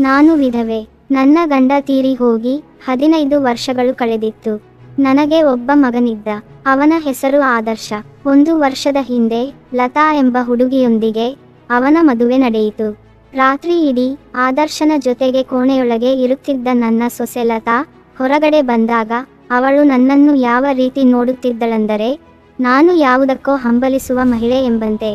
ನಾನು ವಿಧವೆ. ನನ್ನ ಗಂಡ ತೀರಿ ಹೋಗಿ ಹದಿನೈದು ವರ್ಷಗಳು ಕಳೆದಿತ್ತು. ನನಗೆ ಒಬ್ಬ ಮಗನಿದ್ದ. ಅವನ ಹೆಸರು ಆದರ್ಶ. ಒಂದು ವರ್ಷದ ಹಿಂದೆ ಲತಾ ಎಂಬ ಹುಡುಗಿಯೊಂದಿಗೆ ಅವನ ಮದುವೆ ನಡೆಯಿತು. ರಾತ್ರಿ ಇಡೀ ಆದರ್ಶನ ಜೊತೆಗೆ ಕೋಣೆಯೊಳಗೆ ಇರುತ್ತಿದ್ದ ನನ್ನ ಸೊಸೆ ಲತಾ ಹೊರಗಡೆ ಬಂದಾಗ ಅವಳು ನನ್ನನ್ನು ಯಾವ ರೀತಿ ನೋಡುತ್ತಿದ್ದಳೆಂದರೆ ನಾನು ಯಾವುದಕ್ಕೋ ಹಂಬಲಿಸುವ ಮಹಿಳೆ ಎಂಬಂತೆ.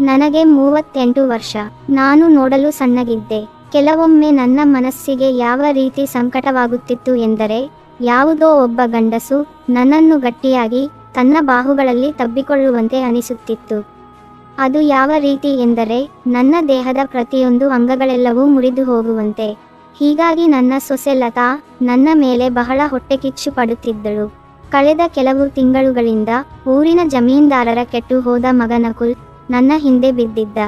ನನಗೆ ಮೂವತ್ತೆಂಟು ವರ್ಷ. ನಾನು ನೋಡಲು ಸಣ್ಣಗಿದ್ದೆ. ಕೆಲವೊಮ್ಮೆ ನನ್ನ ಮನಸ್ಸಿಗೆ ಯಾವ ರೀತಿ ಸಂಕಟವಾಗುತ್ತಿತ್ತು ಎಂದರೆ, ಯಾವುದೋ ಒಬ್ಬ ಗಂಡಸು ನನ್ನನ್ನು ಗಟ್ಟಿಯಾಗಿ ತನ್ನ ಬಾಹುಗಳಲ್ಲಿ ತಬ್ಬಿಕೊಳ್ಳುವಂತೆ ಅನಿಸುತ್ತಿತ್ತು. ಅದು ಯಾವ ರೀತಿ ಎಂದರೆ, ನನ್ನ ದೇಹದ ಪ್ರತಿಯೊಂದು ಅಂಗಗಳೆಲ್ಲವೂ ಮುರಿದು ಹೋಗುವಂತೆ. ಹೀಗಾಗಿ ನನ್ನ ಸೊಸೆ ಲತಾ ನನ್ನ ಮೇಲೆ ಬಹಳ ಹೊಟ್ಟೆಕಿಚ್ಚು ಪಡುತ್ತಿದ್ದಳು. ಕಳೆದ ಕೆಲವು ತಿಂಗಳುಗಳಿಂದ ಊರಿನ ಜಮೀನ್ದಾರರ ಕೆಟ್ಟು ಹೋದ ಮಗ ನಕುಲ್ ನನ್ನ ಹಿಂದೆ ಬಿದ್ದಿದ್ದ.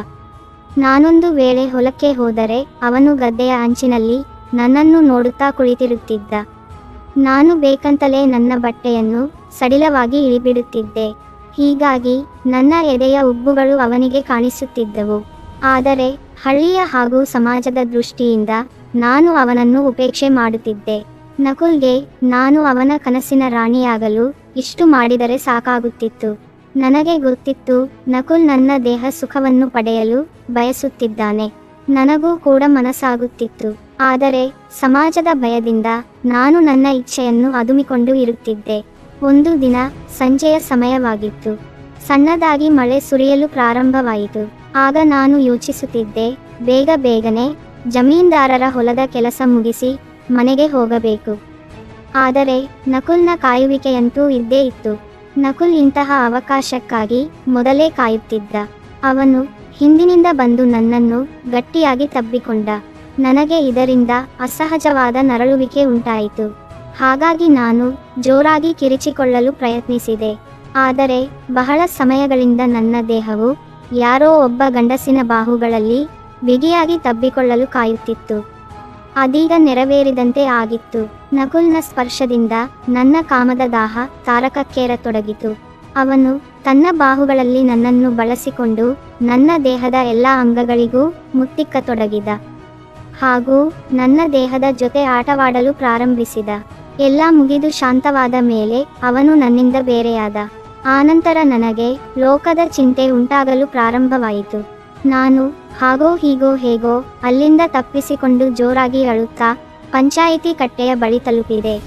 ನಾನೊಂದು ವೇಳೆ ಹೊಲಕ್ಕೆ ಹೋದರೆ ಅವನು ಗದ್ದೆಯ ಅಂಚಿನಲ್ಲಿ ನನ್ನನ್ನು ನೋಡುತ್ತಾ ಕುಳಿತಿರುತ್ತಿದ್ದ. ನಾನು ಬೇಕಂತಲೇ ನನ್ನ ಬಟ್ಟೆಯನ್ನು ಸಡಿಲವಾಗಿ ಇಳಿಬಿಡುತ್ತಿದ್ದೆ. ಹೀಗಾಗಿ ನನ್ನ ಎದೆಯ ಉಬ್ಬುಗಳು ಅವನಿಗೆ ಕಾಣಿಸುತ್ತಿದ್ದವು. ಆದರೆ ಹಳ್ಳಿಯ ಹಾಗೂ ಸಮಾಜದ ದೃಷ್ಟಿಯಿಂದ ನಾನು ಅವನನ್ನು ಉಪೇಕ್ಷೆ ಮಾಡುತ್ತಿದ್ದೆ. ನಕುಲ್ಗೆ ನಾನು ಅವನ ಕನಸಿನ ರಾಣಿಯಾಗಲು ಇಷ್ಟು ಮಾಡಿದರೆ ಸಾಕಾಗುತ್ತಿತ್ತು. ನನಗೆ ಗೊತ್ತಿತ್ತು ನಕುಲ್ ನನ್ನ ದೇಹ ಸುಖವನ್ನು ಪಡೆಯಲು ಬಯಸುತ್ತಿದ್ದಾನೆ. ನನಗೂ ಕೂಡ ಮನಸ್ಸಾಗುತ್ತಿತ್ತು. ಆದರೆ ಸಮಾಜದ ಭಯದಿಂದ ನಾನು ನನ್ನ ಇಚ್ಛೆಯನ್ನು ಅದುಮಿಕೊಂಡು ಇರುತ್ತಿದ್ದೆ. ಒಂದು ದಿನ ಸಂಜೆಯ ಸಮಯವಾಗಿತ್ತು. ಸಣ್ಣದಾಗಿ ಮಳೆ ಸುರಿಯಲು ಪ್ರಾರಂಭವಾಯಿತು. ಆಗ ನಾನು ಯೋಚಿಸುತ್ತಿದ್ದೆ, ಬೇಗ ಬೇಗನೆ ಜಮೀನ್ದಾರರ ಹೊಲದ ಕೆಲಸ ಮುಗಿಸಿ ಮನೆಗೆ ಹೋಗಬೇಕು. ಆದರೆ ನಕುಲ್ನ ಕಾಯುವಿಕೆಯಂತೂ ಇದ್ದೇ ಇತ್ತು. ನಕುಲ್ ಇಂತಹ ಅವಕಾಶಕ್ಕಾಗಿ ಮೊದಲೇ ಕಾಯುತ್ತಿದ್ದ. ಅವನು ಹಿಂದಿನಿಂದ ಬಂದು ನನ್ನನ್ನು ಗಟ್ಟಿಯಾಗಿ ತಬ್ಬಿಕೊಂಡ. ನನಗೆ ಇದರಿಂದ ಅಸಹಜವಾದ ನರಳುವಿಕೆ ಉಂಟಾಯಿತು. ಹಾಗಾಗಿ ನಾನು ಜೋರಾಗಿ ಕಿರಿಚಿಕೊಳ್ಳಲು ಪ್ರಯತ್ನಿಸಿದೆ. ಆದರೆ ಬಹಳ ಸಮಯಗಳಿಂದ ನನ್ನ ದೇಹವು ಯಾರೋ ಒಬ್ಬ ಗಂಡಸಿನ ಬಾಹುಗಳಲ್ಲಿ ಬಿಗಿಯಾಗಿ ತಬ್ಬಿಕೊಳ್ಳಲು ಕಾಯುತ್ತಿತ್ತು. ಅದೀಗ ನೆರವೇರಿದಂತೆ ಆಗಿತ್ತು. ನಕುಲ್ನ ಸ್ಪರ್ಶದಿಂದ ನನ್ನ ಕಾಮದ ದಾಹ ತಾರಕಕ್ಕೇರತೊಡಗಿತು. ಅವನು ತನ್ನ ಬಾಹುಗಳಲ್ಲಿ ನನ್ನನ್ನು ಬಳಸಿಕೊಂಡು ನನ್ನ ದೇಹದ ಎಲ್ಲ ಅಂಗಗಳಿಗೂ ಮುತ್ತಿಕ್ಕತೊಡಗಿದ. ಹಾಗೂ ನನ್ನ ದೇಹದ ಜೊತೆ ಆಟವಾಡಲು ಪ್ರಾರಂಭಿಸಿದ. ಎಲ್ಲ ಮುಗಿದು ಶಾಂತವಾದ ಮೇಲೆ ಅವನು ನನ್ನಿಂದ ಬೇರೆಯಾದ. ಆನಂತರ ನನಗೆ ಲೋಕದ ಚಿಂತೆ ಉಂಟಾಗಲು ಪ್ರಾರಂಭವಾಯಿತು. ನಾನು ಹಾಗೋ ಹೀಗೋ ಹೇಗೋ ಅಲ್ಲಿಂದ ತಪ್ಪಿಸಿಕೊಂಡು ಜೋರಾಗಿ ಅಳುತ್ತಾ ಪಂಚಾಯಿತಿ ಕಟ್ಟೆಯ ಬಳಿ ತಲುಪಿದೆ.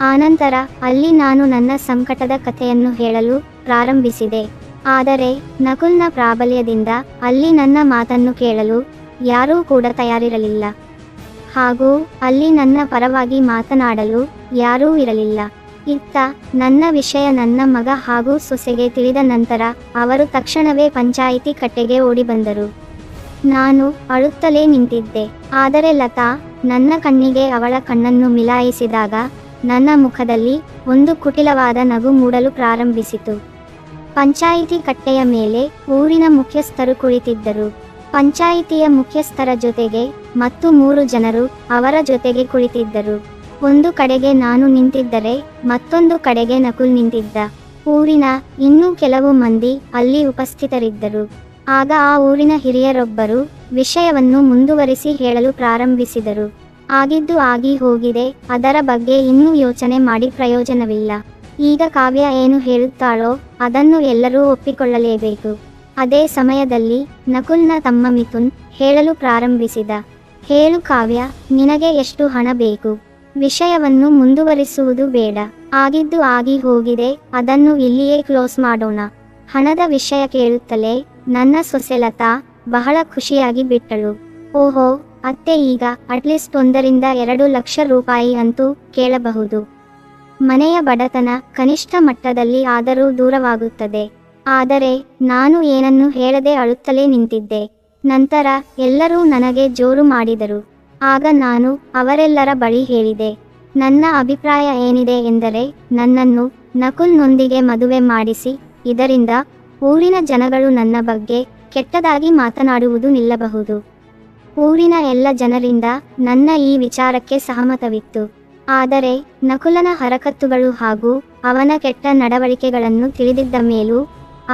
ಆನಂತರ ಅಲ್ಲಿ ನಾನು ನನ್ನ ಸಂಕಟದ ಕಥೆಯನ್ನು ಹೇಳಲು ಪ್ರಾರಂಭಿಸಿದೆ. ಆದರೆ ನಕುಲ್ನ ಪ್ರಾಬಲ್ಯದಿಂದ ಅಲ್ಲಿ ನನ್ನ ಮಾತನ್ನು ಕೇಳಲು ಯಾರೂ ಕೂಡ ತಯಾರಿರಲಿಲ್ಲ. ಹಾಗೂ ಅಲ್ಲಿ ನನ್ನ ಪರವಾಗಿ ಮಾತನಾಡಲು ಯಾರೂ ಇರಲಿಲ್ಲ. ಇತ್ತ ನನ್ನ ವಿಷಯ ನನ್ನ ಮಗ ಹಾಗೂ ಸೊಸೆಗೆ ತಿಳಿದ ನಂತರ ಅವರು ತಕ್ಷಣವೇ ಪಂಚಾಯಿತಿ ಕಟ್ಟೆಗೆ ಓಡಿ ಬಂದರು. ನಾನು ಅಳುತ್ತಲೇ ನಿಂತಿದ್ದೆ. ಆದರೆ ಲತಾ, ನನ್ನ ಕಣ್ಣಿಗೆ ಅವಳ ಕಣ್ಣನ್ನು ಮಿಲಾಯಿಸಿದಾಗ ನನ್ನ ಮುಖದಲ್ಲಿ ಒಂದು ಕುಟಿಲವಾದ ನಗು ಮೂಡಲು ಪ್ರಾರಂಭಿಸಿತು. ಪಂಚಾಯಿತಿ ಕಟ್ಟೆಯ ಮೇಲೆ ಊರಿನ ಮುಖ್ಯಸ್ಥರು ಕುಳಿತಿದ್ದರು. ಪಂಚಾಯಿತಿಯ ಮುಖ್ಯಸ್ಥರ ಜೊತೆಗೆ ಮತ್ತು ಮೂರು ಜನರು ಅವರ ಜೊತೆಗೆ ಕುಳಿತಿದ್ದರು. ಒಂದು ಕಡೆಗೆ ನಾನು ನಿಂತಿದ್ದರೆ, ಮತ್ತೊಂದು ಕಡೆಗೆ ನಕುಲ್ ನಿಂತಿದ್ದ. ಊರಿನ ಇನ್ನೂ ಕೆಲವು ಮಂದಿ ಅಲ್ಲಿ ಉಪಸ್ಥಿತರಿದ್ದರು. ಆಗ ಆ ಊರಿನ ಹಿರಿಯರೊಬ್ಬರು ವಿಷಯವನ್ನು ಮುಂದುವರಿಸಿ ಹೇಳಲು ಪ್ರಾರಂಭಿಸಿದರು. ಆಗಿದ್ದು ಆಗಿ ಹೋಗಿದೆ, ಅದರ ಬಗ್ಗೆ ಇನ್ನೂ ಯೋಚನೆ ಮಾಡಿ ಪ್ರಯೋಜನವಿಲ್ಲ. ಈಗ ಕಾವ್ಯ ಏನು ಹೇಳುತ್ತಾಳೋ, ಅದನ್ನು ಎಲ್ಲರೂ ಒಪ್ಪಿಕೊಳ್ಳಲೇಬೇಕು. ಅದೇ ಸಮಯದಲ್ಲಿ ನಕುಲ್ನ ತಮ್ಮ ಮಿಥುನ್ ಹೇಳಲು ಪ್ರಾರಂಭಿಸಿದ. ಹೇಳು ಕಾವ್ಯ, ನಿನಗೆ ಎಷ್ಟು ಹಣ ಬೇಕು? ವಿಷಯವನ್ನು ಮುಂದುವರಿಸುವುದು ಬೇಡ. ಆಗಿದ್ದು ಆಗಿ ಹೋಗಿದೆ, ಅದನ್ನು ಇಲ್ಲಿಯೇ ಕ್ಲೋಸ್ ಮಾಡೋಣ. ಹಣದ ವಿಷಯ ಕೇಳುತ್ತಲೇ ನನ್ನ ಸೊಸೆಲತಾ ಬಹಳ ಖುಷಿಯಾಗಿ ಬಿಟ್ಟಳು. ಓಹೋ, ಅತ್ತೆ ಈಗ ಅಟ್ಲೀಸ್ಟ್ ಒಂದರಿಂದ ಎರಡು ಲಕ್ಷ ರೂಪಾಯಿ ಅಂತೂ ಕೇಳಬಹುದು. ಮನೆಯ ಬಡತನ ಕನಿಷ್ಠ ಮಟ್ಟದಲ್ಲಿ ಆದರೂ ದೂರವಾಗುತ್ತದೆ. ಆದರೆ ನಾನು ಏನನ್ನು ಹೇಳದೆ ಅಳುತ್ತಲೇ ನಿಂತಿದ್ದೆ. ನಂತರ ಎಲ್ಲರೂ ನನಗೆ ಜೋರು ಮಾಡಿದರು. ಆಗ ನಾನು ಅವರೆಲ್ಲರ ಬಳಿ ಹೇಳಿದೆ, ನನ್ನ ಅಭಿಪ್ರಾಯ ಏನಿದೆ ಎಂದರೆ ನನ್ನನ್ನು ನಕುಲ್ನೊಂದಿಗೆ ಮದುವೆ ಮಾಡಿಸಿ, ಇದರಿಂದ ಊರಿನ ಜನಗಳು ನನ್ನ ಬಗ್ಗೆ ಕೆಟ್ಟದಾಗಿ ಮಾತನಾಡುವುದು ನಿಲ್ಲಬಹುದು. ಊರಿನ ಎಲ್ಲ ಜನರಿಂದ ನನ್ನ ಈ ವಿಚಾರಕ್ಕೆ ಸಹಮತವಿತ್ತು. ಆದರೆ ನಕುಲನ ಹರಕತ್ತುಗಳು ಹಾಗೂ ಅವನ ಕೆಟ್ಟ ನಡವಳಿಕೆಗಳನ್ನು ತಿಳಿದಿದ್ದ ಮೇಲೂ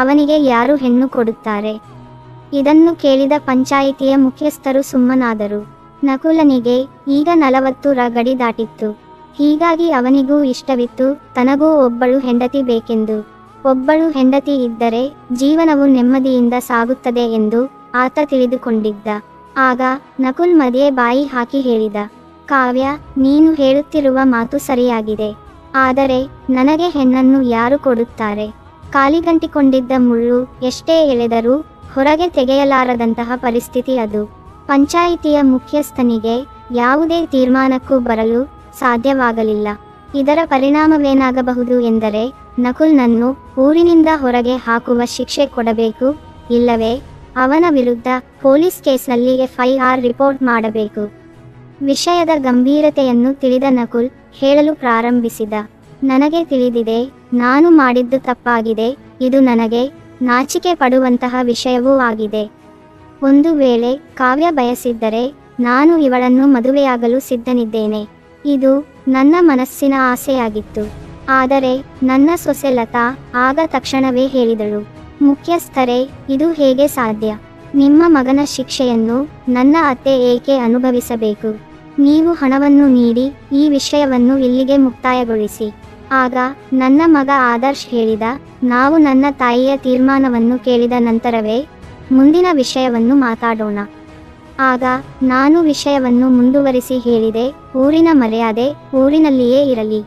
ಅವನಿಗೆ ಯಾರು ಹೆಣ್ಣು ಕೊಡುತ್ತಾರೆ? ಇದನ್ನು ಕೇಳಿದ ಪಂಚಾಯಿತಿಯ ಮುಖ್ಯಸ್ಥರು ಸುಮ್ಮನಾದರು. ನಕುಲನಿಗೆ ಈಗ ನಲವತ್ತು ರ ಗಡಿ ದಾಟಿತ್ತು. ಹೀಗಾಗಿ ಅವನಿಗೂ ಇಷ್ಟವಿತ್ತು, ತನಗೂ ಒಬ್ಬಳು ಹೆಂಡತಿ ಬೇಕೆಂದು. ಒಬ್ಬಳು ಹೆಂಡತಿ ಇದ್ದರೆ ಜೀವನವು ನೆಮ್ಮದಿಯಿಂದ ಸಾಗುತ್ತದೆ ಎಂದು ಆತ ತಿಳಿದುಕೊಂಡಿದ್ದ. ಆಗ ನಕುಲ್ ಮದುವೆ ಬಾಯಿ ಹಾಕಿ ಹೇಳಿದ, ಕಾವ್ಯ, ನೀನು ಹೇಳುತ್ತಿರುವ ಮಾತು ಸರಿಯಾಗಿದೆ. ಆದರೆ ನನಗೆ ಹೆಣ್ಣನ್ನು ಯಾರು ಕೊಡುತ್ತಾರೆ? ಕಾಲಿಗಂಟಿಕೊಂಡಿದ್ದ ಮುಳ್ಳು ಎಷ್ಟೇ ಎಳೆದರೂ ಹೊರಗೆ ತೆಗೆಯಲಾರದಂತಹ ಪರಿಸ್ಥಿತಿ ಅದು. ಪಂಚಾಯಿತಿಯ ಮುಖ್ಯಸ್ಥನಿಗೆ ಯಾವುದೇ ತೀರ್ಮಾನಕ್ಕೂ ಬರಲು ಸಾಧ್ಯವಾಗಲಿಲ್ಲ. ಇದರ ಪರಿಣಾಮವೇನಾಗಬಹುದು ಎಂದರೆ, ನಕುಲ್ನನ್ನು ಊರಿನಿಂದ ಹೊರಗೆ ಹಾಕುವ ಶಿಕ್ಷೆ ಕೊಡಬೇಕು, ಇಲ್ಲವೇ, ಅವನ ವಿರುದ್ಧ ಪೊಲೀಸ್ ಕೇಸ್ನಲ್ಲಿ ಎಫ್ಐಆರ್ ರಿಪೋರ್ಟ್ ಮಾಡಬೇಕು. ವಿಷಯದ ಗಂಭೀರತೆಯನ್ನು ತಿಳಿದ ನಕುಲ್ ಹೇಳಲು ಪ್ರಾರಂಭಿಸಿದ. ನನಗೆ ತಿಳಿದಿದೆ, ನಾನು ಮಾಡಿದ್ದು ತಪ್ಪಾಗಿದೆ, ಇದು ನನಗೆ ನಾಚಿಕೆ ಪಡುವಂತಹ ವಿಷಯವೂ ಆಗಿದೆ. ಒಂದು ವೇಳೆ ಕಾವ್ಯ ಬಯಸಿದ್ದರೆ ನಾನು ಇವಳನ್ನು ಮದುವೆಯಾಗಲು ಸಿದ್ಧನಿದ್ದೇನೆ. ಇದು ನನ್ನ ಮನಸ್ಸಿನ ಆಸೆಯಾಗಿತ್ತು. ಆದರೆ ನನ್ನ ಸೊಸೆ ಲತಾ ಆಗ ತಕ್ಷಣವೇ ಹೇಳಿದಳು, ಮುಖ್ಯಸ್ಥರೇ, ಇದು ಹೇಗೆ ಸಾಧ್ಯ? ನಿಮ್ಮ ಮಗನ ಶಿಕ್ಷೆಯನ್ನು ನನ್ನ ಅತ್ತೆ ಏಕೆ ಅನುಭವಿಸಬೇಕು? ನೀವು ಹಣವನ್ನು ನೀಡಿ ಈ ವಿಷಯವನ್ನು ಇಲ್ಲಿಗೆ ಮುಕ್ತಾಯಗೊಳಿಸಿ. ಆಗ ನನ್ನ ಮಗ ಆದರ್ಶ್ ಹೇಳಿದ, ನಾವು ನನ್ನ ತಾಯಿಯ ತೀರ್ಮಾನವನ್ನು ಕೇಳಿದ ನಂತರವೇ ಮುಂದಿನ ವಿಷಯವನ್ನು ಮಾತಾಡೋಣ. ಆಗ ನಾನು ವಿಷಯವನ್ನು ಮುಂದುವರಿಸಿ ಹೇಳಿದೆ, ಊರಿನ ಮರ್ಯಾದೆ ಊರಿನಲ್ಲಿಯೇ ಇರಲಿ.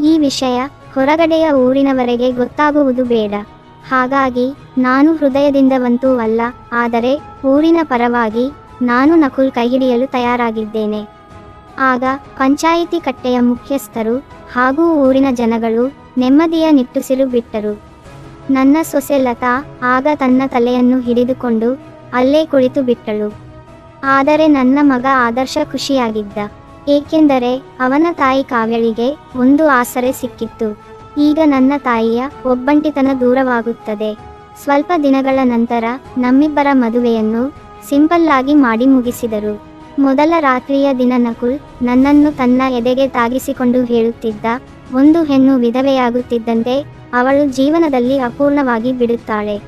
ಈ ವಿಷಯ ಹೊರಗಡೆಯ ಊರಿನವರೆಗೆ ಗೊತ್ತಾಗುವುದು ಬೇಡ. ಹಾಗಾಗಿ ನಾನು ಹೃದಯದಿಂದ ಬಂತೂ ಅಲ್ಲ, ಆದರೆ ಊರಿನ ಪರವಾಗಿ ನಾನು ನಕುಲ್ ಕೈಹಿಡಿಯಲು ತಯಾರಾಗಿದ್ದೇನೆ. ಆಗ ಪಂಚಾಯಿತಿ ಕಟ್ಟೆಯ ಮುಖ್ಯಸ್ಥರು ಹಾಗೂ ಊರಿನ ಜನಗಳು ನೆಮ್ಮದಿಯ ನಿಟ್ಟುಸಿರು ಬಿಟ್ಟರು. ನನ್ನ ಸೊಸೆ ಲತಾ ಆಗ ತನ್ನ ತಲೆಯನ್ನು ಹಿಡಿದುಕೊಂಡು ಅಲ್ಲೇ ಕುಳಿತು ಬಿಟ್ಟಳು. ಆದರೆ ನನ್ನ ಮಗ ಆದರ್ಶ ಖುಷಿಯಾಗಿದ್ದ. ಏಕೆಂದರೆ ಅವನ ತಾಯಿ ಕಾವ್ಯಳಿಗೆ ಒಂದು ಆಸರೆ ಸಿಕ್ಕಿತ್ತು. ಈಗ ನನ್ನ ತಾಯಿಯ ಒಬ್ಬಂಟಿತನ ದೂರವಾಗುತ್ತದೆ. ಸ್ವಲ್ಪ ದಿನಗಳ ನಂತರ ನಮ್ಮಿಬ್ಬರ ಮದುವೆಯನ್ನು ಸಿಂಪಲ್ಲಾಗಿ ಮಾಡಿ ಮುಗಿಸಿದರು. ಮೊದಲ ರಾತ್ರಿಯ ದಿನ ನಕುಲ್ ನನ್ನನ್ನು ತನ್ನ ಎದೆಗೆ ತಾಗಿಸಿಕೊಂಡು ಹೇಳುತ್ತಿದ್ದ ಒಂದು ಹೆಣ್ಣು ವಿಧವೆಯಾಗುತ್ತಿದ್ದಂತೆ ಅವಳು ಜೀವನದಲ್ಲಿ ಅಪೂರ್ಣವಾಗಿ ಬಿಡುತ್ತಾಳೆ.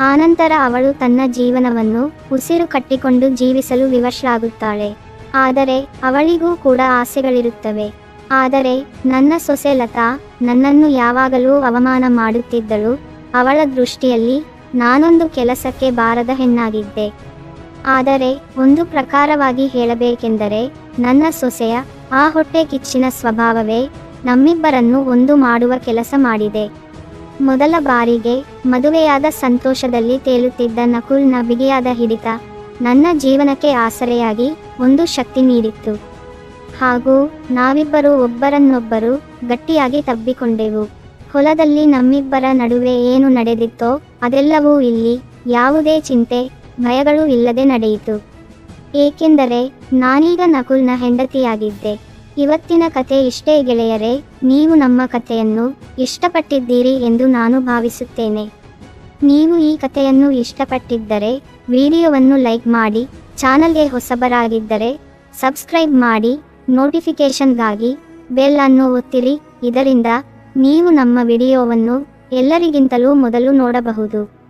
ಆನಂತರ ಅವಳು ತನ್ನ ಜೀವನವನ್ನು ಉಸಿರು ಕಟ್ಟಿಕೊಂಡು ಜೀವಿಸಲು ವಿವಶಳಾಗುತ್ತಾಳೆ. ಆದರೆ ಅವಳಿಗೂ ಕೂಡ ಆಸೆಗಳಿರುತ್ತವೆ. ಆದರೆ ನನ್ನ ಸೊಸೆ ಲತಾ ನನ್ನನ್ನು ಯಾವಾಗಲೂ ಅವಮಾನ ಮಾಡುತ್ತಿದ್ದಳು. ಅವಳ ದೃಷ್ಟಿಯಲ್ಲಿ ನಾನೊಂದು ಕೆಲಸಕ್ಕೆ ಬಾರದ ಹೆಣ್ಣಾಗಿದ್ದೆ. ಆದರೆ ಒಂದು ಪ್ರಕಾರವಾಗಿ ಹೇಳಬೇಕೆಂದರೆ ನನ್ನ ಸೊಸೆಯ ಆ ಹೊಟ್ಟೆ ಕಿಚ್ಚಿನ ಸ್ವಭಾವವೇ ನಮ್ಮಿಬ್ಬರನ್ನು ಒಂದು ಮಾಡುವ ಕೆಲಸ ಮಾಡಿದೆ. ಮೊದಲ ಬಾರಿಗೆ ಮದುವೆಯಾದ ಸಂತೋಷದಲ್ಲಿ ತೇಲುತ್ತಿದ್ದ ನಕುಲ್ನ ಬಿಗಿಯಾದ ಹಿಡಿತ ನನ್ನ ಜೀವನಕ್ಕೆ ಆಸರೆಯಾಗಿ ಒಂದು ಶಕ್ತಿ ನೀಡಿತ್ತು. ಹಾಗೂ ನಾವಿಬ್ಬರು ಒಬ್ಬರನ್ನೊಬ್ಬರು ಗಟ್ಟಿಯಾಗಿ ತಬ್ಬಿಕೊಂಡೆವು. ಹೊಲದಲ್ಲಿ ನಮ್ಮಿಬ್ಬರ ನಡುವೆ ಏನು ನಡೆದಿತ್ತೋ ಅದೆಲ್ಲವೂ ಇಲ್ಲಿ ಯಾವುದೇ ಚಿಂತೆ, ಭಯಗಳು ಇಲ್ಲದೆ ನಡೆಯಿತು. ಏಕೆಂದರೆ ನಾನೀಗ ನಕುಲ್ನ ಹೆಂಡತಿಯಾಗಿದ್ದೆ. ಇವತ್ತಿನ ಕತೆ ಇಷ್ಟೇ ಗೆಳೆಯರೆ, ನೀವು ನಮ್ಮ ಕಥೆಯನ್ನು ಇಷ್ಟಪಟ್ಟಿದ್ದೀರಿ ಎಂದು ನಾನು ಭಾವಿಸುತ್ತೇನೆ. ನೀವು ಈ ಕಥೆಯನ್ನು ಇಷ್ಟಪಟ್ಟಿದ್ದರೆ ವಿಡಿಯೋವನ್ನು ಲೈಕ್ ಮಾಡಿ, ಚಾನಲ್ಗೆ ಹೊಸಬರಾಗಿದ್ದರೆ ಸಬ್ಸ್ಕ್ರೈಬ್ ಮಾಡಿ, ನೋಟಿಫಿಕೇಷನ್ಗಾಗಿ ಬೆಲ್ ಅನ್ನು ಒತ್ತಿರಿ. ಇದರಿಂದ ನೀವು ನಮ್ಮ ವಿಡಿಯೋವನ್ನು ಎಲ್ಲರಿಗಿಂತಲೂ ಮೊದಲು ನೋಡಬಹುದು.